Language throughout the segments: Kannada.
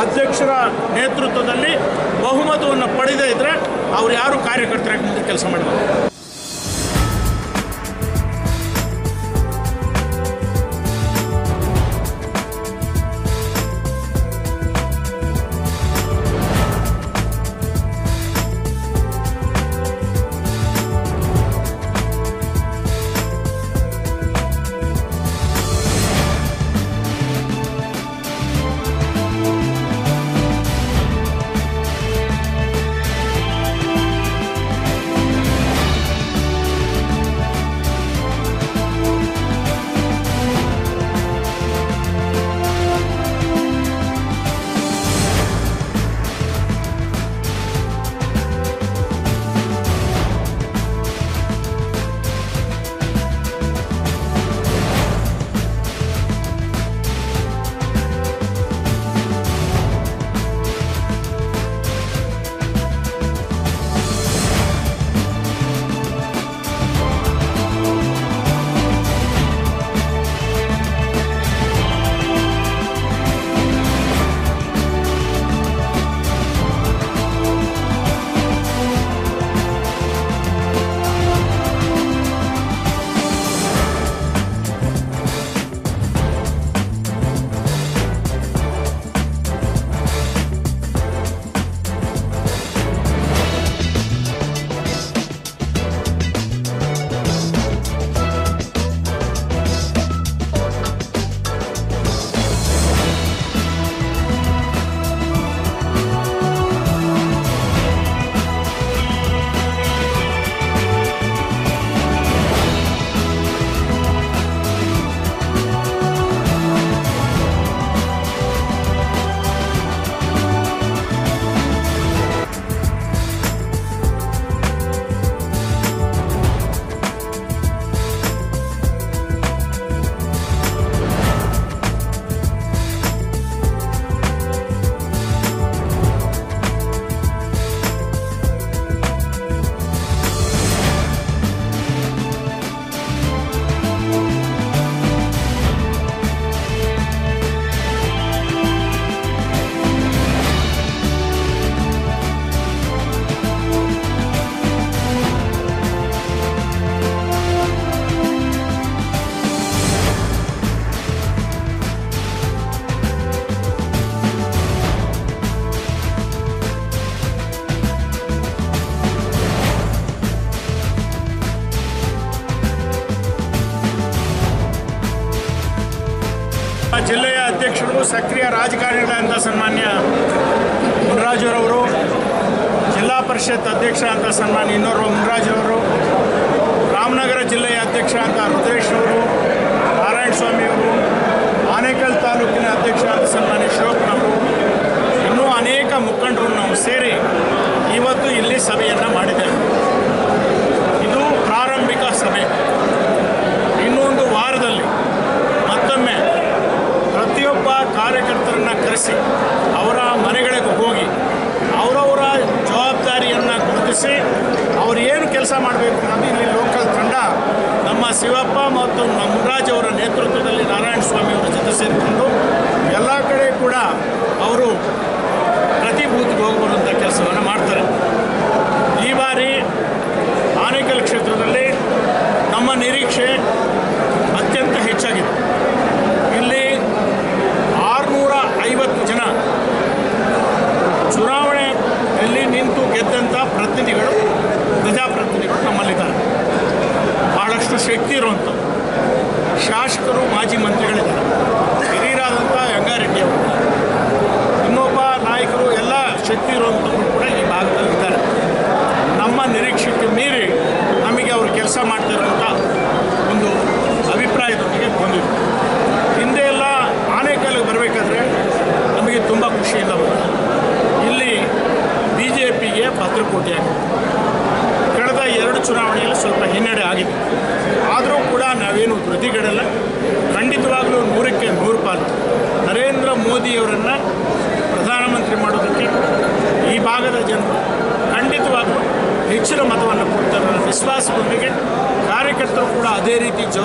ಅಧ್ಯಕ್ಷರ ನೇತೃತ್ವದಲ್ಲಿ ಬಹುಮತವನ್ನು ಪಡೆದೇ ಇದ್ದರೆ ಅವ್ರು ಯಾರು ಕಾರ್ಯಕರ್ತರಾಗಿ ಮುಂದೆ ಕೆಲಸ ಮಾಡಬೇಕು ಸಕ್ರಿಯ ರಾಜಕಾರಣಿಗಳಂತ ಸನ್ಮಾನ್ಯ ಮುನ್ರಾಜರವರು, ಜಿಲ್ಲಾ ಪರಿಷತ್ ಅಧ್ಯಕ್ಷ ಅಂತ ಸನ್ಮಾನ್ಯ ಇನ್ನೋರ್ವ ಮುನ್ರಾಜವರು ರಾಮನಗರ ಜಿಲ್ಲೆಯ ಅಧ್ಯಕ್ಷ ಅಂತ ರುದ್ರೇಶ್ ಅವರು, ನಾರಾಯಣ ಸ್ವಾಮಿಯವರು ಆನೇಕಲ್ ತಾಲೂಕಿನ ಅಧ್ಯಕ್ಷ ಅಂತ ಸನ್ಮಾನ್ಯ ಶಿವಪ್ಪನವರು ಇನ್ನೂ ಅನೇಕ ಮುಖಂಡರು ನಾವು ಸೇರಿ ಇವತ್ತು ಇಲ್ಲಿ ಸಭೆಯನ್ನು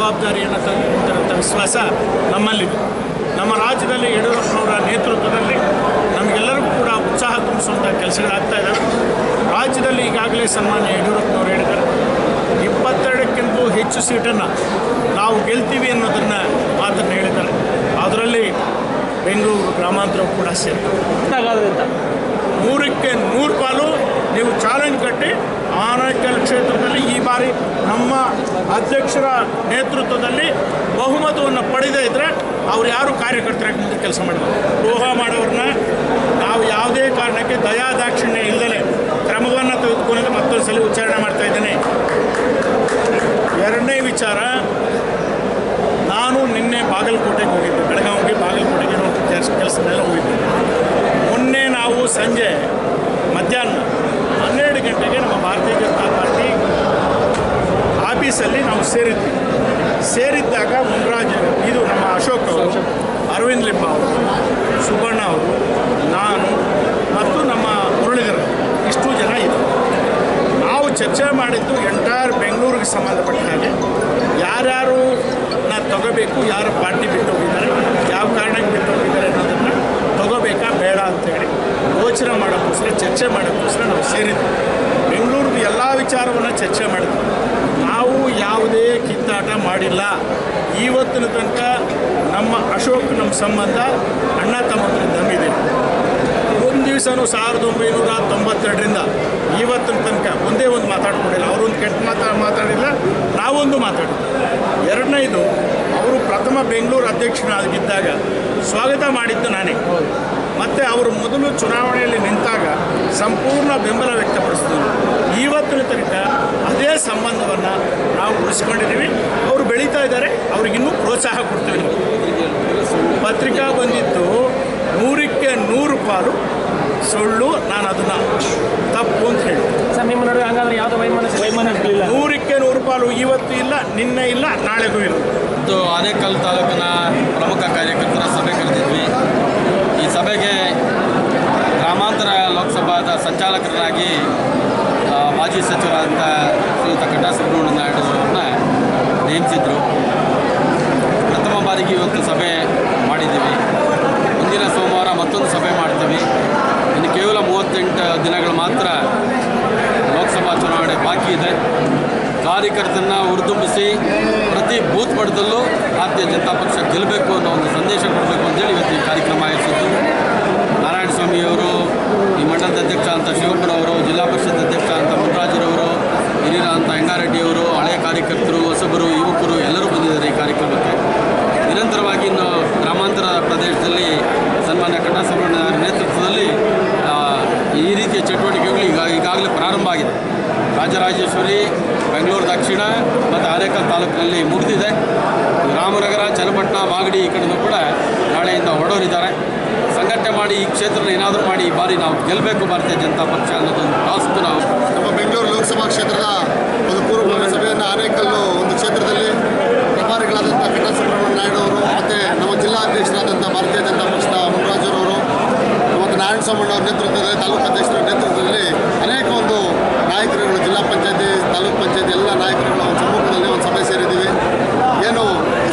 ಜವಾಬ್ದಾರಿಯನ್ನು ತಂದುಕೊಡ್ತಾರಂಥ ವಿಶ್ವಾಸ ನಮ್ಮಲ್ಲಿದೆ. ನಮ್ಮ ರಾಜ್ಯದಲ್ಲಿ ಯಡಿಯೂರಪ್ಪನವರ ನೇತೃತ್ವದಲ್ಲಿ ನಮಗೆಲ್ಲರಿಗೂ ಕೂಡ ಉತ್ಸಾಹ ತುಂಬಿಸುವಂಥ ಕೆಲಸಗಳಾಗ್ತಾ ಇದ್ದಾವೆ ರಾಜ್ಯದಲ್ಲಿ ಈಗಾಗಲೇ ಸನ್ಮಾನ್ಯ ಯಡಿಯೂರಪ್ಪನವರು ಹೇಳಿದ್ದಾರೆ. ಇಪ್ಪತ್ತೆರಡಕ್ಕಿಂತಲೂ ಹೆಚ್ಚು ಸೀಟನ್ನು ನಾವು ಗೆಲ್ತೀವಿ ಅನ್ನೋದನ್ನು ಮಾತನ್ನು ಹೇಳಿದ್ದಾರೆ. ಅದರಲ್ಲಿ ಬೆಂಗಳೂರು ಗ್ರಾಮಾಂತರವು ಕೂಡ ಸೇರಿದೆ ನೂರಕ್ಕೆ ನೂರು ಪಾಲು ನೀವು ಚಾಲೆಂಜ್ ಕಟ್ಟಿ ಆನೇಕಲ್ ಕ್ಷೇತ್ರದಲ್ಲಿ ಈ ಬಾರಿ ನಮ್ಮ ಅಧ್ಯಕ್ಷರ ನೇತೃತ್ವದಲ್ಲಿ ಬಹುಮತವನ್ನು ಪಡೆದೇ ಇದ್ದರೆ ಅವ್ರು ಯಾರು ಕಾರ್ಯಕರ್ತರಾಗಿ ಮುಂದೆ ಕೆಲಸ ಮಾಡಬೇಕು ದ್ರೋಹ ಮಾಡೋರನ್ನ ನಾವು ಯಾವುದೇ ಕಾರಣಕ್ಕೆ ದಯಾ ದಾಕ್ಷಿಣ್ಯ ಇಲ್ಲದೆ ಕ್ರಮವನ್ನು ತೆಗೆದುಕೊಂಡು ಮತ್ತೊಂದು ಸಲ ಉಚ್ಚಾರಣೆ ಮಾಡ್ತಾ ಇದ್ದೇನೆ. ಎರಡನೇ ವಿಚಾರ, ನಾನು ನಿನ್ನೆ ಬಾಗಲಕೋಟೆಗೆ ಹೋಗಿದ್ದೆ ಬೆಳಗಾವಿಗೆ ಬಾಗಲಕೋಟೆಗೆ ಕೆಲಸ ಕೆಲಸ ಮೇಲೆ ಹೋಗಿದ್ದೆ ಮೊನ್ನೆ ನಾವು ಸಂಜೆ ಮಧ್ಯಾಹ್ನ ಹನ್ನೆರಡು ಗಂಟೆಗೆ ನಮ್ಮ ಭಾರತೀಯ ಜನತಾ ಪಾರ್ಟಿ ಆಫೀಸಲ್ಲಿ ನಾವು ಸೇರಿದ್ವಿ ಸೇರಿದ್ದಾಗ ಮುನ್ರಾಜ್ ಇದು ನಮ್ಮ ಅಶೋಕ್ ಅವರು ಅರವಿಂದ್ ಲಿಂಬ ಅವರು ಸುಬಣ್ಣ ಅವರು ನಾನು ಮತ್ತು ನಮ್ಮ ಮುರಳೀಧರ್ ಇಷ್ಟು ಜನ ಇದ್ದರು ನಾವು ಚರ್ಚೆ ಮಾಡಿದ್ದು ಎಂಟೈರ್ ಬೆಂಗಳೂರಿಗೆ ಸಂಬಂಧಪಟ್ಟ ಹಾಗೆ ಯಾರ್ಯಾರು ನಾ ತಗೋಬೇಕು ಯಾರು ಪಾರ್ಟಿ ಬಿಟ್ಟು ಹೋಗಿದ್ದಾರೆ ಯಾವ ಕಾರಣಕ್ಕೆ ಬಿಟ್ಟು ಹೋಗಿದ್ದಾರೆ ಅನ್ನೋದನ್ನು ತಗೋಬೇಕಾ ಬೇಡ ಅಂತೇಳಿ ಯೋಚನೆ ಮಾಡೋಕ್ಕೋಸ್ಕರ, ಚರ್ಚೆ ಮಾಡೋಕ್ಕೋಸ್ಕರ ನಾವು ಸೇರಿದ್ವಿ. ಬೆಂಗಳೂರು ಎಲ್ಲ ವಿಚಾರವನ್ನು ಚರ್ಚೆ ಮಾಡಿದ್ವಿ. ನಾವು ಯಾವುದೇ ಕಿತ್ತಾಟ ಮಾಡಿಲ್ಲ. ಇವತ್ತಿನ ತನಕ ನಮ್ಮ ಅಶೋಕ್ ನಮ್ಮ ಸಂಬಂಧ ಅಣ್ಣ ತಮ್ಮಂದ್ರ ನಂಬಿದೆ ಒಂದು ದಿವಸನೂ ಸಾವಿರದ ಒಂಬೈನೂರ ತೊಂಬತ್ತೆರಡರಿಂದ ಇವತ್ತಿನ ತನಕ ಒಂದೇ ಒಂದು ಮಾತಾಡ್ಕೊಂಡಿಲ್ಲ. ಅವರೊಂದು ಕೆಟ್ಟ ಮಾತಾ, ಮಾತಾಡಿಲ್ಲ, ನಾವೊಂದು ಮಾತಾಡಿಲ್ಲ ಎರಡನೇದು ಪ್ರಥಮ ಬೆಂಗಳೂರು ಅಧ್ಯಕ್ಷನಾಗಿದ್ದಾಗ ಸ್ವಾಗತ ಮಾಡಿದ್ದು ನಾನೇ. ಮತ್ತು ಅವರು ಮೊದಲು ಚುನಾವಣೆಯಲ್ಲಿ ನಿಂತಾಗ ಸಂಪೂರ್ಣ ಬೆಂಬಲ ವ್ಯಕ್ತಪಡಿಸಿದ್ರು. ಇವತ್ತಿನ ತನಕ ಅದೇ ಸಂಬಂಧವನ್ನು ನಾವು ಉಳಿಸ್ಕೊಂಡಿದ್ದೀವಿ. ಅವರು ಬೆಳೀತಾ ಇದ್ದಾರೆ. ಅವ್ರಿಗಿನ್ನೂ ಪ್ರೋತ್ಸಾಹ ಕೊಡ್ತೀವಿ ಪತ್ರಿಕಾ ಬಂದಿದ್ದು ನೂರಕ್ಕೆ ನೂರು ಪಾಲು. ಸುಳ್ಳು ನಾನು ಅದನ್ನು ತಪ್ಪು ಅಂತ ಹೇಳಿ. ಸರ್ ನಿಮ್ಮ ನಡುವೆ ಹಂಗಾದ್ರೆ ಯಾವುದೋ ವೈಮನಸ್ಸು ವೈಮನಸ್ಸಿಲ್ಲ ನೂರಕ್ಕೆ ನೂರು ಪಾಲು ಇವತ್ತು ಇಲ್ಲ ನಿನ್ನೆ ಇಲ್ಲ ನಾಳೆಗೂ ಇಲ್ಲ. ಇದು ಆನೇಕಲ್ ತಾಲೂಕಿನ ಪ್ರಮುಖ ಕಾರ್ಯಕರ್ತರ ಸಭೆ ಕರೆದಿದ್ವಿ. ಈ ಸಭೆಗೆ ಗ್ರಾಮಾಂತರ ಲೋಕಸಭಾದ ಸಂಚಾಲಕರಾಗಿ ಮಾಜಿ ಸಚಿವರಾದಂಥ ಶ್ರೀಯುತ ಕಟ್ಟಾ ಸುಬ್ರಹ್ಮಣ್ಯ ನಾಯ್ಡು ಅವರನ್ನ ನೇಮಿಸಿದ್ರು. ಪ್ರಥಮ ಬಾರಿಗೆ ಇವತ್ತು ಸಭೆ ಮಾಡಿದ್ದೀವಿ. ಮುಂದಿನ ಸೋಮವಾರ ಮತ್ತೊಂದು ಸಭೆ ಮಾಡ್ತೀವಿ. ಇನ್ನು ಕೇವಲ ಮೂವತ್ತೆಂಟು ದಿನಗಳು ಮಾತ್ರ ಲೋಕಸಭಾ ಚುನಾವಣೆ ಬಾಕಿ ಇದೆ. ಕಾರ್ಯಕರ್ತರನ್ನ ಹುರಿದುಂಬಿಸಿ ಪ್ರತಿ ಬೂತ್ ಮಟ್ಟದಲ್ಲೂ ಭಾರತೀಯ ಜನತಾ ಪಕ್ಷ ಗೆಲ್ಲಬೇಕು ಅನ್ನೋ ಒಂದು ಸಂದೇಶ ಕೊಡಬೇಕು ಅಂತೇಳಿ ಇವತ್ತು ಈ ಕಾರ್ಯಕ್ರಮ ಆಯೋಜಿಸಿದ್ದು. ನಾರಾಯಣಸ್ವಾಮಿಯವರು, ಈ ಮಂಡಲದ ಅಧ್ಯಕ್ಷ ಅಂತ ಶಿವಪ್ಪನವರು ಜಿಲ್ಲಾ ಪರಿಷತ್ ಅಧ್ಯಕ್ಷ ಅಂತ ಮುನ್ರಾಜರವರು ಹಿರಿಯರ ಅಂತ ಹೆಂಗಾರೆಡ್ಡಿಯವರು ಹಳೆಯ ಕಾರ್ಯಕರ್ತರು ಹೊಸಬರು ಯುವಕರು ಎಲ್ಲರೂ ಬಂದಿದ್ದಾರೆ ಈ ಕಾರ್ಯಕ್ರಮಕ್ಕೆ ನಿರಂತರವಾಗಿ ಇನ್ನು ಗ್ರಾಮಾಂತರ ಪ್ರದೇಶದಲ್ಲಿ ಸನ್ಮಾನ್ಯ ಕಟ್ಟಾ ಸುಬ್ರಹ್ಮಣ್ಯ ಅವರ ನೇತೃತ್ವದಲ್ಲಿ ಆ, ಈ ರೀತಿಯ ಚಟುವಟಿಕೆಗಳು ಈಗ ಈಗಾಗಲೇ ಪ್ರಾರಂಭ ಆಗಿದೆ ರಾಜರಾಜೇಶ್ವರಿ, ಬೆಂಗಳೂರು ದಕ್ಷಿಣ ಮತ್ತು ಆನೇಕಲ್ ತಾಲೂಕಿನಲ್ಲಿ ಮುಗಿದಿದೆ. ರಾಮನಗರ, ಚನ್ನಪಟ್ಟಣ, ಮಾಗಡಿ ಈ ಕಡೆಯೂ ಕೂಡ ನಾಳೆಯಿಂದ ಹೊರಡೋರಿದ್ದಾರೆ. ಸಂಘಟನೆ ಮಾಡಿ ಈ ಕ್ಷೇತ್ರನ ಏನಾದರೂ ಮಾಡಿ ಈ ಬಾರಿ ನಾವು ಗೆಲ್ಲಬೇಕು ಭಾರತೀಯ ಜನತಾ ಪಕ್ಷ ಅನ್ನೋದೊಂದು ಟಾಸ್ಕ್ ನಾವು ನಮ್ಮ ಬೆಂಗಳೂರು ಲೋಕಸಭಾ ಕ್ಷೇತ್ರದ ಒಂದು ಪೂರ್ವ ಸಭೆಯನ್ನು ಆನೇಕಲ್ಲು ಒಂದು ಕ್ಷೇತ್ರದಲ್ಲಿ ಪ್ರಭಾರಿಗಳಾದಂಥ ಕಟ್ಟಾ ಸುಬ್ರಹ್ಮಣ್ಯ ನಾಯ್ಡು ಅವರು ಮತ್ತು ನಮ್ಮ ಜಿಲ್ಲಾ ಅಧ್ಯಕ್ಷರಾದಂಥ ಭಾರತೀಯ ಜನತಾ ಪಕ್ಷದ ಮುನ್ರಾಜರವರು ಮತ್ತು ನಾರಾಯಣ ಸ್ವಾಮಿ ನೇತೃತ್ವದಲ್ಲಿ, ತಾಲೂಕು ಅಧ್ಯಕ್ಷರ ನೇತೃತ್ವದಲ್ಲಿ ಅನೇಕ ಒಂದು ನಾಯಕರುಗಳು ಜಿಲ್ಲಾ ಪಂಚಾಯತಿ ತಾಲೂಕು ಪಂಚಾಯತಿ ಎಲ್ಲ ನಾಯಕರುಗಳ ಒಂದು ಸಮ್ಮುಖದಲ್ಲಿ ಒಂದು ಸಭೆ ಸೇರಿದ್ದೀವಿ ಏನು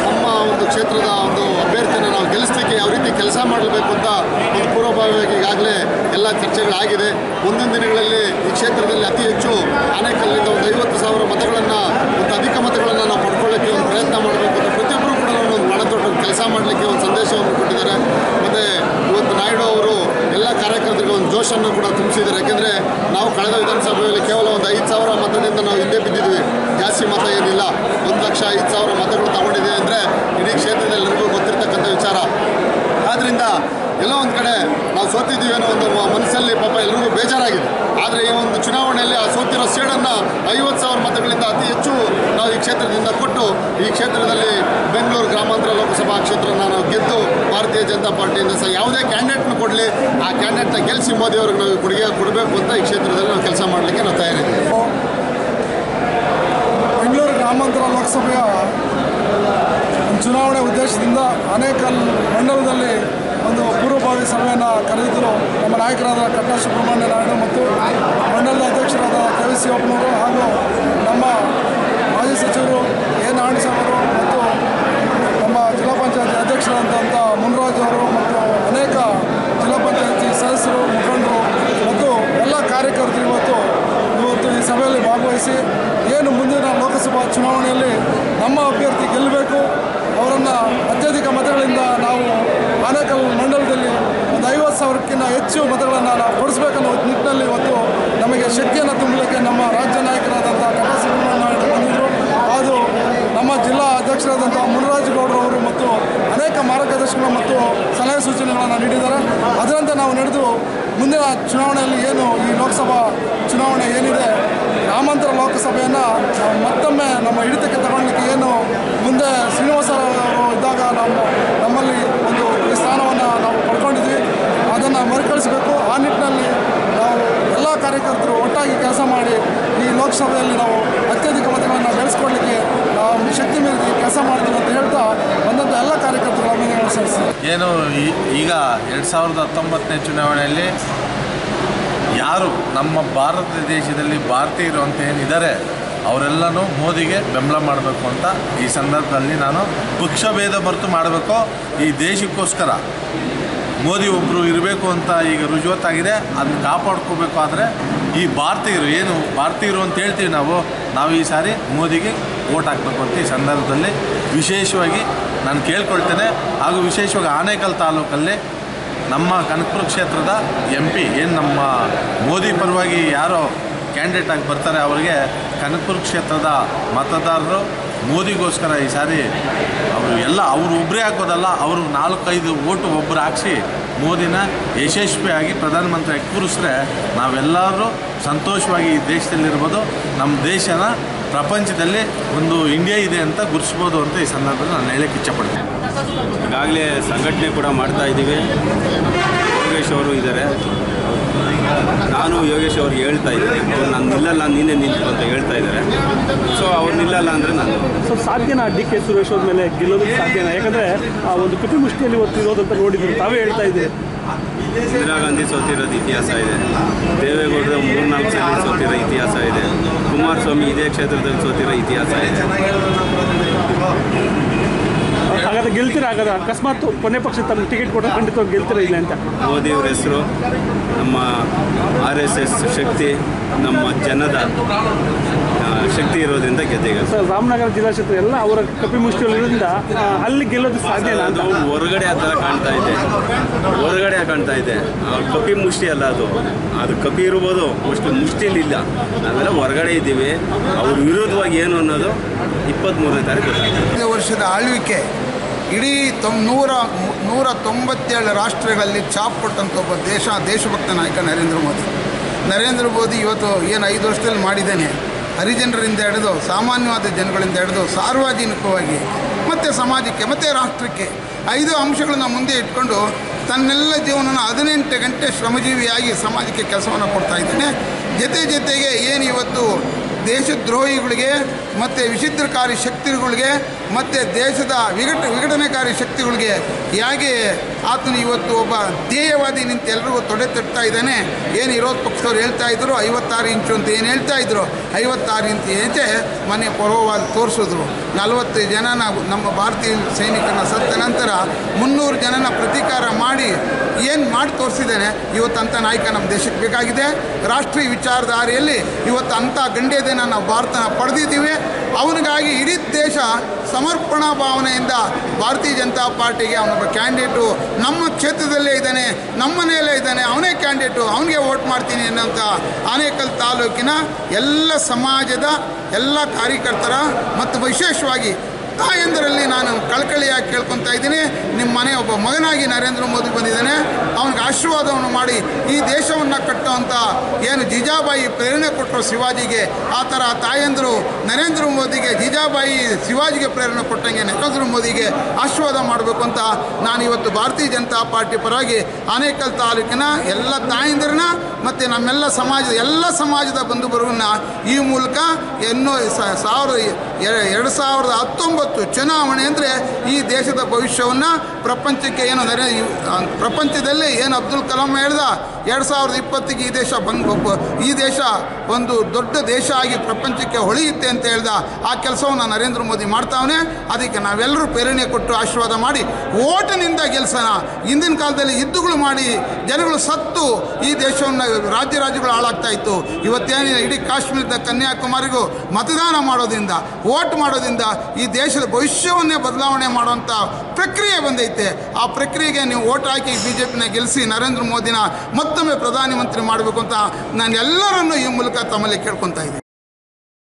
ನಮ್ಮ ಒಂದು ಕ್ಷೇತ್ರದ ಒಂದು ಅಭ್ಯರ್ಥಿಯನ್ನು ನಾವು ಗೆಲ್ಲಿಸಲಿಕ್ಕೆ ಯಾವ ರೀತಿ ಕೆಲಸ ಮಾಡಬೇಕು ಅಂತ ಒಂದು ಪೂರ್ವಭಾವಿಯಾಗಿ ಈಗಾಗಲೇ ಎಲ್ಲ ಚರ್ಚೆಗಳಾಗಿದೆ ಮುಂದಿನ ದಿನಗಳಲ್ಲಿ ಈ ಕ್ಷೇತ್ರದಲ್ಲಿ ಅತಿ ಹೆಚ್ಚು ಆನೇಕಲ್ಲಿಂದ ಒಂದು ಐವತ್ತು ಸಾವಿರ ಮತಗಳನ್ನು ಒಂದು ಅಧಿಕ ಮತಗಳನ್ನು ನಾವು ಪಡ್ಕೊಳ್ಳೋಕ್ಕೆ ಒಂದು ಪ್ರಯತ್ನ ಮಾಡಬೇಕು ಅಂತ ಪ್ರತಿಯೊಬ್ಬರು ಕೂಡ ಒಂದು ಬಹಳ ದೊಡ್ಡ ಕೆಲಸ ಮಾಡಲಿಕ್ಕೆ ಒಂದು ಸಂದೇಶವನ್ನು ಕೊಟ್ಟಿದ್ದಾರೆ ಮತ್ತು ಇವತ್ತು ನಾಯ್ಡು ಅವರು ಎಲ್ಲ ಕಾರ್ಯಕರ್ತರಿಗೆ ಒಂದು ಜೋಶನ್ನು ಕೂಡ ತುಂಬಿಸಿದ್ದಾರೆ ಯಾಕೆಂದರೆ ನಾವು ಕಳೆದ ವಿಧಾನಸಭೆಯಲ್ಲಿ ಕೇವಲ ಒಂದು ಐದು ಸಾವಿರ ಮತದಿಂದ ನಾವು ಹಿಂದೆ ಬಿದ್ದಿದ್ವಿ ಜಾಸ್ತಿ ಮತ ಏನಿಲ್ಲ ಒಂದು ಲಕ್ಷ ಐದು ಸಾವಿರ ಮತಗಳು ತಗೊಂಡಿದೆ ಅಂದರೆ ಇಡೀ ಕ್ಷೇತ್ರದಲ್ಲಿ ಎಲ್ಲರಿಗೂ ಗೊತ್ತಿರ್ತಕ್ಕಂಥ ವಿಚಾರ ಆದ್ದರಿಂದ ಎಲ್ಲೋ ಒಂದು ಕಡೆ ನಾವು ಸೋತಿದ್ದೀವಿ ಅನ್ನೋ ಒಂದು ಮ- ಮನಸ್ಸಲ್ಲಿ ಪಾಪ ಎಲ್ರಿಗೂ ಬೇಜಾರಾಗಿದೆ ಆದರೆ ಈ ಒಂದು ಚುನಾವಣೆಯಲ್ಲಿ ಆ ಸೋತಿರೋ ಸೇಡನ್ನು ಐವತ್ತು ಸಾವಿರ ಮತಗಳಿಂದ ಅತಿ ಹೆಚ್ಚು ನಾವು ಈ ಕ್ಷೇತ್ರದಿಂದ ಕೊಟ್ಟು ಈ ಕ್ಷೇತ್ರದಲ್ಲಿ ಬೆಂಗಳೂರು ಗ್ರಾಮಾಂತರ ಲೋಕಸಭಾ ಕ್ಷೇತ್ರನ ನಾವು ಗೆದ್ದು ಭಾರತೀಯ ಜನತಾ ಪಾರ್ಟಿಯಿಂದ ಸಹ ಯಾವುದೇ ಕ್ಯಾಂಡಿಡೇಟ್ನ ಕೊಡಲಿ. ಆ ಕ್ಯಾಂಡಿಡೇಟ್ನ ಗೆಲ್ಲಿಸಿ ಮೋದಿ ಅವ್ರಿಗೆ ನಾವು ಕೊಡುಗೆ ಕೊಡಬೇಕು ಅಂತ ಈ ಕ್ಷೇತ್ರದಲ್ಲಿ ನಾವು ಕೆಲಸ ಮಾಡಲಿಕ್ಕೆ ನಾವು ತಯಾರಿದ್ದೀವಿ. ಬೆಂಗಳೂರು ಗ್ರಾಮಾಂತರ ಲೋಕಸಭೆಯ ಚುನಾವಣೆ ಉದ್ದೇಶದಿಂದ ಅನೇಕ ಮಂಡಲದಲ್ಲಿ ಒಂದು ಪೂರ್ವಭಾವಿ ಸಭೆಯನ್ನು ಕರೆದಿದ್ದರು. ನಮ್ಮ ನಾಯಕರಾದ ಕಟ್ಟಾ ಸುಬ್ರಹ್ಮಣ್ಯ ನಾಯ್ಡು ಮತ್ತು ಮಂಡಲದ ಅಧ್ಯಕ್ಷರಾದ ಕೆ ವಿ ಹಾಗೂ ನಮ್ಮ ಮಾಜಿ ಸಚಿವರು ಎ ಅವರು ಮತ್ತು ನಮ್ಮ ಜಿಲ್ಲಾ ಪಂಚಾಯತ್ ಅಧ್ಯಕ್ಷರಾದಂಥ ಭಾಗವಹಿಸಿ ಏನು ಮುಂದಿನ ಲೋಕಸಭಾ ಚುನಾವಣೆಯಲ್ಲಿ ನಮ್ಮ ಅಭ್ಯರ್ಥಿ ಗೆಲ್ಲಬೇಕು, ಅವರನ್ನು ಅತ್ಯಧಿಕ ಮತಗಳಿಂದ ನಾವು ಆನೇಕಲ್ ಮಂಡಲದಲ್ಲಿ ಒಂದು ಐವತ್ತು ಸಾವಿರಕ್ಕಿಂತ ಹೆಚ್ಚು ಮತಗಳನ್ನು ನಾವು ಕೊಡಿಸ್ಬೇಕನ್ನೋ ನಿಟ್ಟಿನಲ್ಲಿ ಇವತ್ತು ನಮಗೆ ಶಕ್ತಿಯನ್ನು ತುಂಬಲಿಕ್ಕೆ ನಮ್ಮ ರಾಜ್ಯ ನಾಯಕರಾದಂಥ ಕಟಾ ಸುಬ್ರಹ್ಮಣ್ಯ ಬಂದಿದ್ದರು ಅದು ನಮ್ಮ ಜಿಲ್ಲಾ ಅಧ್ಯಕ್ಷರಾದಂಥ ಗೌಡ್ರವರು ಮತ್ತು ಅನೇಕ ಮಾರ್ಗದರ್ಶನಗಳು ಮತ್ತು ಸಲಹೆ ಸೂಚನೆಗಳನ್ನು ನೀಡಿದ್ದಾರೆ. ಅದರಂತೆ ನಾವು ನಡೆದು ಮುಂದಿನ ಚುನಾವಣೆಯಲ್ಲಿ ಏನು ಈ ಲೋಕಸಭಾ ಚುನಾವಣೆ ಏನಿದೆ ಗ್ರಾಮಾಂತರ ಲೋಕಸಭೆಯನ್ನು ಮತ್ತೊಮ್ಮೆ ನಮ್ಮ ಹಿಡಿತಕ್ಕೆ ತಗೊಳ್ಳಿಕ್ಕೆ ಏನು ಮುಂದೆ ಶ್ರೀನಿವಾಸ ಇದ್ದಾಗ ನಾವು ನಮ್ಮಲ್ಲಿ ಒಂದು ಈ ಸ್ಥಾನವನ್ನು ನಾವು ಪಡ್ಕೊಂಡಿದ್ವಿ. ಅದನ್ನು ಮರುಕಳಿಸಬೇಕು. ಆ ನಿಟ್ಟಿನಲ್ಲಿ ನಾವು ಎಲ್ಲ ಕಾರ್ಯಕರ್ತರು ಒಟ್ಟಾಗಿ ಕೆಲಸ ಮಾಡಿ ಈ ಲೋಕಸಭೆಯಲ್ಲಿ ನಾವು ಅತ್ಯಧಿಕ ಮತಗಳನ್ನು ಬೆಳೆಸ್ಕೊಳ್ಳಿಕ್ಕೆ ಶಕ್ತಿ ಮೀರಿ ಕೆಲಸ ಮಾಡ್ತೀವಿ ಅಂತ ಹೇಳ್ತಾ ಬಂದಂಥ ಎಲ್ಲ ಕಾರ್ಯಕರ್ತರು ಅಭಿನಂದನೆ ಸಲ್ಲಿಸ್ತೀನಿ. ಏನು ಈಗ ಎರಡು ಸಾವಿರದ ಹತ್ತೊಂಬತ್ತನೇ ಚುನಾವಣೆಯಲ್ಲಿ ಯಾರು ನಮ್ಮ ಭಾರತ ದೇಶದಲ್ಲಿ ಭಾರತೀಯರು ಅಂತ ಏನಿದ್ದಾರೆ, ಅವರೆಲ್ಲನೂ ಮೋದಿಗೆ ಬೆಂಬಲ ಮಾಡಬೇಕು ಅಂತ ಈ ಸಂದರ್ಭದಲ್ಲಿ ನಾನು ಪಕ್ಷಭೇದ ಬರ್ತು ಮಾಡಬೇಕು. ಈ ದೇಶಕ್ಕೋಸ್ಕರ ಮೋದಿ ಒಬ್ಬರು ಇರಬೇಕು ಅಂತ ಈಗ ರುಜುವತ್ತಾಗಿದೆ, ಅದನ್ನ ಕಾಪಾಡ್ಕೋಬೇಕು ಆದರೆ ಈ ಭಾರತೀಯರು ಏನು, ಭಾರತೀಯರು ಅಂತ ಹೇಳ್ತೀವಿ ನಾವು ನಾವು ಈ ಸಾರಿ ಮೋದಿಗೆ ಓಟ್ ಹಾಕಬೇಕು ಅಂತ ಈ ಸಂದರ್ಭದಲ್ಲಿ ವಿಶೇಷವಾಗಿ ನಾನು ಕೇಳ್ಕೊಳ್ತೇನೆ. ಹಾಗೂ ವಿಶೇಷವಾಗಿ ಆನೇಕಲ್ ತಾಲೂಕಲ್ಲಿ ನಮ್ಮ ಕನಕಪುರ ಕ್ಷೇತ್ರದ ಎಂ ಪಿ, ಏನು ನಮ್ಮ ಮೋದಿ ಪರವಾಗಿ ಯಾರೋ ಕ್ಯಾಂಡಿಡೇಟ್ ಆಗಿ ಬರ್ತಾರೆ, ಅವರಿಗೆ ಕನಕಪುರ ಕ್ಷೇತ್ರದ ಮತದಾರರು ಮೋದಿಗೋಸ್ಕರ ಈ ಸಾರಿ ಅವರು ಎಲ್ಲ, ಅವರು ಒಬ್ಬರೇ ಹಾಕೋದಲ್ಲ, ಅವರು ನಾಲ್ಕೈದು ಓಟು ಒಬ್ಬರು ಹಾಕ್ಸಿ ಮೋದಿನ ಯಶಸ್ವಿಯಾಗಿ ಪ್ರಧಾನಮಂತ್ರಿ ಕೂರಿಸಿದ್ರೆ ನಾವೆಲ್ಲರೂ ಸಂತೋಷವಾಗಿ ಈ ದೇಶದಲ್ಲಿರ್ಬೋದು. ನಮ್ಮ ದೇಶನ ಪ್ರಪಂಚದಲ್ಲಿ ಒಂದು ಇಂಡಿಯಾ ಇದೆ ಅಂತ ಗುರುಸ್ಬೋದು ಅಂತ ಈ ಸಂದರ್ಭದಲ್ಲಿ ನಾನು ಹೇಳಕ್ಕೆ ಇಚ್ಛಪಡ್ತೀನಿ ಈಗಾಗಲೇ ಸಂಘಟನೆ ಕೂಡ ಮಾಡ್ತಾ ಇದ್ದೀವಿ. ಯೋಗೇಶ್ ಅವರು ಇದ್ದಾರೆ. ನಾನು ಯೋಗೇಶ್ ಅವ್ರಿಗೆ ಹೇಳ್ತಾ ಇದ್ದೀನಿ. ಅವ್ರು ನಾನು ನಿಲ್ಲಲ್ಲ ನೀನೇ ನಿಂತು ಅಂತ ಹೇಳ್ತಾ ಇದ್ದಾರೆ. ಸೊ ಅವ್ರು ನಿಲ್ಲಲ್ಲ ಅಂದರೆ ನಾನು ಸೊ ಸಾಧ್ಯನಾ ಡಿ ಕೆ ಸುರೇಶ್ ಅವ್ರ ಮೇಲೆ ಗೆಲ್ಲೋದಕ್ಕೆ ಸಾಧ್ಯನ? ಯಾಕಂದರೆ ಆ ಒಂದು ಕಪಿಮುಷ್ಟಿಯಲ್ಲಿ ಇವತ್ತು ಇರೋದಂತ ನೋಡಿದ್ರು. ತಾವೇ ಹೇಳ್ತಾ ಇದ್ದೀರಿ. ಇಂದಿರಾ ಗಾಂಧಿ ಸೋತಿರೋದು ಇತಿಹಾಸ ಇದೆ. ದೇವೇಗೌಡರ ಮೂರ್ನಾಲ್ಕು ಸಲ ಸೋತಿರೋ ಇತಿಹಾಸ ಇದೆ. ಕುಮಾರಸ್ವಾಮಿ ಇದೇ ಕ್ಷೇತ್ರದಲ್ಲಿ ಸೋತಿರೋ ಇತಿಹಾಸ ಇದೆ. ಹಾಗಾದ್ರೆ ಗೆಲ್ತೀರಾ ಹಾಗಾದ್ರೆ ಅಕಸ್ಮಾತ್ ಕೊನೆ ಪಕ್ಷ ತಮ್ಮ ಟಿಕೆಟ್ ಕೊಟ್ಟರೆ ಖಂಡಿತವಾಗಿ ಗೆಲ್ತಿರ ಇಲ್ಲ ಅಂತ. ಮೋದಿಯವ್ರ ಹೆಸರು ನಮ್ಮ ಆರ್ ಎಸ್ ಎಸ್ ಶಕ್ತಿ ನಮ್ಮ ಜನದ ಶಕ್ತಿ ಇರೋದ್ರಿಂದ ಗೆದ್ದಿಗೆ ಸರ್ ರಾಮನಗರ ಜಿಲ್ಲಾ ಕ್ಷೇತ್ರ ಎಲ್ಲ ಅವರ ಇರೋದ್ರಿಂದ ಆ, ಅಲ್ಲಿ ಗೆಲ್ಲೋದು ಸಾಧ್ಯ ಇಲ್ಲ ಅದು ಹೊರಗಡೆ ಆ ಥರ ಕಾಣ್ತಾ ಇದೆ. ಹೊರಗಡೆ ಕಾಣ್ತಾ ಇದೆ. ಆ ಕಪಿ ಮುಷ್ಟಿ ಅಲ್ಲ ಅದು. ಅದು ಕಪಿ ಇರ್ಬೋದು ಅಷ್ಟು ಮುಷ್ಟಿಲಿ ಇಲ್ಲ. ನಾವೆಲ್ಲ ಹೊರಗಡೆ ಇದ್ದೀವಿ. ಅವ್ರ ವಿರೋಧವಾಗಿ ಏನು ಅನ್ನೋದು ಇಪ್ಪತ್ತ್ಮೂರನೇ ತಾರೀಕು ವರ್ಷದ ಆಳ್ವಿಕೆ ಇಡೀ ತೊಂ ನೂರ ನೂರ ತೊಂಬತ್ತೇಳು ರಾಷ್ಟ್ರಗಳಲ್ಲಿ ಛಾಪ್ ಕೊಟ್ಟಂಥ ಒಬ್ಬ ದೇಶ, ದೇಶಭಕ್ತ ನಾಯಕ ನರೇಂದ್ರ ಮೋದಿ. ನರೇಂದ್ರ ಮೋದಿ ಇವತ್ತು ಏನು ಐದು ವರ್ಷದಲ್ಲಿ ಮಾಡಿದ್ದೇನೆ. ಹರಿಜನರಿಂದ ಹಿಡಿದು, ಸಾಮಾನ್ಯವಾದ ಜನಗಳಿಂದ ಹಿಡಿದು, ಸಾರ್ವಜನಿಕವಾಗಿ, ಮತ್ತು ಸಮಾಜಕ್ಕೆ, ಮತ್ತು ರಾಷ್ಟ್ರಕ್ಕೆ ಐದು ಅಂಶಗಳನ್ನ ಮುಂದೆ ಇಟ್ಕೊಂಡು ತನ್ನೆಲ್ಲ ಜೀವನನ ಹದಿನೆಂಟು ಗಂಟೆ ಶ್ರಮಜೀವಿಯಾಗಿ ಸಮಾಜಕ್ಕೆ ಕೆಲಸವನ್ನು ಕೊಡ್ತಾ ಇದ್ದೇನೆ. ಜೊತೆ ಜೊತೆಗೆ ಏನು ಇವತ್ತು ದೇಶದ್ರೋಹಿಗಳಿಗೆ ಮತ್ತು ವಿಚಿತ್ರಕಾರಿ ಶಕ್ತಿಗಳಿಗೆ ಮತ್ತು ದೇಶದ ವಿಘಟ ವಿಘಟನೆಕಾರಿ ಶಕ್ತಿಗಳಿಗೆ ಹೇಗೆ ಆತನು ಇವತ್ತು ಒಬ್ಬ ಧ್ಯೇಯವಾದಿ ನಿಂತು ಎಲ್ರಿಗೂ ತೊಡೆ ತಟ್ತಾ ಇದ್ದಾನೆ? ಏನು ವಿರೋಧ ಪಕ್ಷದವ್ರು ಹೇಳ್ತಾ ಇದ್ರು? ಐವತ್ತಾರು ಇಂಚು ಅಂತ ಏನು ಹೇಳ್ತಾ ಇದ್ರು? ಐವತ್ತಾರು ಇಂಚು ಹೆಜ್ಜೆ ಮನೆ ಪರವಾಗಿ ತೋರಿಸಿದ್ರು. ನಲವತ್ತು ಜನನ ನಮ್ಮ ಭಾರತೀಯ ಸೈನಿಕನ ಸತ್ತ ನಂತರ ಮುನ್ನೂರು ಜನನ ಪ್ರತೀಕಾರ ಮಾಡಿ ಏನು ಮಾಡಿ ತೋರಿಸಿದ್ದೇನೆ ಇವತ್ತು ಅಂಥ ನಾಯಕ ನಮ್ಮ ದೇಶಕ್ಕೆ ಬೇಕಾಗಿದೆ. ರಾಷ್ಟ್ರೀಯ ವಿಚಾರಧಾರೆಯಲ್ಲಿ ಇವತ್ತು ಅಂಥ ಗಂಡ್ಯದೇನ ನಾವು ಭಾರತನ ಪಡೆದಿದ್ದೀವಿ. ಅವನಿಗಾಗಿ ಇಡೀ ದೇಶ ಸಮರ್ಪಣಾ ಭಾವನೆಯಿಂದ ಭಾರತೀಯ ಜನತಾ ಪಾರ್ಟಿಗೆ ಅವನೊಬ್ಬ ಕ್ಯಾಂಡಿಡೇಟು ನಮ್ಮ ಕ್ಷೇತ್ರದಲ್ಲೇ ಇದ್ದಾನೆ, ನಮ್ಮ ಮನೆಯಲ್ಲೇ ಇದ್ದಾನೆ, ಅವನೇ ಕ್ಯಾಂಡಿಡೇಟು, ಅವನಿಗೆ ವೋಟ್ ಮಾಡ್ತೀನಿ ಅನ್ನೋಂಥ ಆನೇಕಲ್ ತಾಲೂಕಿನ ಎಲ್ಲ ಸಮಾಜದ ಎಲ್ಲ ಕಾರ್ಯಕರ್ತರ, ಮತ್ತು ವಿಶೇಷವಾಗಿ ತಾಯಂದರಲ್ಲಿ ನಾನು ಕಳಕಳಿಯಾಗಿ ಕೇಳ್ಕೊತಾ ಇದ್ದೀನಿ. ನಿಮ್ಮ ಮನೆ ಒಬ್ಬ ಮಗನಾಗಿ ನರೇಂದ್ರ ಮೋದಿ ಬಂದಿದ್ದಾನೆ. ಅವನಿಗೆ ಆಶೀರ್ವಾದವನ್ನು ಮಾಡಿ ಈ ದೇಶವನ್ನು ಕಟ್ಟುವಂಥ ಏನು ಜಿಜಾಬಾಯಿ ಪ್ರೇರಣೆ ಕೊಟ್ಟರು ಶಿವಾಜಿಗೆ, ಆ ಥರ ತಾಯಂದರು ನರೇಂದ್ರ ಮೋದಿಗೆ, ಜಿಜಾಬಾಯಿ ಶಿವಾಜಿಗೆ ಪ್ರೇರಣೆ ಕೊಟ್ಟಂಗೆ ನರೇಂದ್ರ ಮೋದಿಗೆ ಆಶೀರ್ವಾದ ಮಾಡಬೇಕು ಅಂತ ನಾನು ಇವತ್ತು ಭಾರತೀಯ ಜನತಾ ಪಾರ್ಟಿ ಪರವಾಗಿ ಆನೇಕಲ್ ತಾಲೂಕಿನ ಎಲ್ಲ ತಾಯಂದಿರನ್ನ ಮತ್ತು ನಮ್ಮೆಲ್ಲ ಸಮಾಜದ ಎಲ್ಲ ಸಮಾಜದ ಬಂಧು ಬರುವನ್ನ ಈ ಮೂಲಕ ಎನ್ನೋ ಸ- ಸಾವಿರದ ಎರಡು ಸಾವಿರದ ಹತ್ತೊಂಬತ್ತು ಚುನಾವಣೆ ಅಂದರೆ ಈ ದೇಶದ ಭವಿಷ್ಯವನ್ನು ಪ್ರಪಂಚಕ್ಕೆ ಏನು ನರೇ ಪ್ರಪಂಚದಲ್ಲಿ ಏನು ಅಬ್ದುಲ್ ಕಲಾಂ ಹೇಳ್ದ ಎರಡು ಸಾವಿರದ ಇಪ್ಪತ್ತಿಗೆ ಈ ದೇಶ ಬಂದು ಈ ದೇಶ ಒಂದು ದೊಡ್ಡ ದೇಶ ಆಗಿ ಪ್ರಪಂಚಕ್ಕೆ ಹೊಳೆಯುತ್ತೆ ಅಂತ ಹೇಳ್ದ ಆ ಕೆಲಸವನ್ನು ನರೇಂದ್ರ ಮೋದಿ ಮಾಡ್ತಾವನೆ. ಅದಕ್ಕೆ ನಾವೆಲ್ಲರೂ ಪ್ರೇರಣೆ ಕೊಟ್ಟು ಆಶೀರ್ವಾದ ಮಾಡಿ ಓಟಿನಿಂದ ಗೆಲ್ಸೋಣ. ಹಿಂದಿನ ಕಾಲದಲ್ಲಿ ಯುದ್ಧಗಳು ಮಾಡಿ ಜನಗಳು ಸತ್ತು ಈ ದೇಶವನ್ನು ರಾಜ್ಯ ರಾಜ್ಯಗಳು ಹಾಳಾಗ್ತಾ ಇತ್ತು. ಇವತ್ತೇನು ಇಡೀ ಕಾಶ್ಮೀರದ ಕನ್ಯಾಕುಮಾರಿಗೂ ಮತದಾನ ಮಾಡೋದ್ರಿಂದ ಓಟ್ ಮಾಡೋದ್ರಿಂದ ಈ ದೇಶದ ಭವಿಷ್ಯವನ್ನೇ ಬದಲಾವಣೆ ಮಾಡುವಂಥ ಪ್ರಕ್ರಿಯೆ ಬಂದೈತೆ. ಆ ಪ್ರಕ್ರಿಯೆಗೆ ನೀವು ಓಟ್ ಹಾಕಿ ಬಿ ಜೆ ಪಿನ ಗೆಲ್ಲಿಸಿ ನರೇಂದ್ರ ಮೋದಿನ ಮತ್ತೊಮ್ಮೆ ಪ್ರಧಾನಮಂತ್ರಿ ಮಾಡಬೇಕು ಅಂತ ನಾನು ಎಲ್ಲರನ್ನು ಈ ಮೂಲಕ ತಮ್ಮಲ್ಲಿ ಕೇಳ್ಕೊತಾ ಇದ್ದೀನಿ.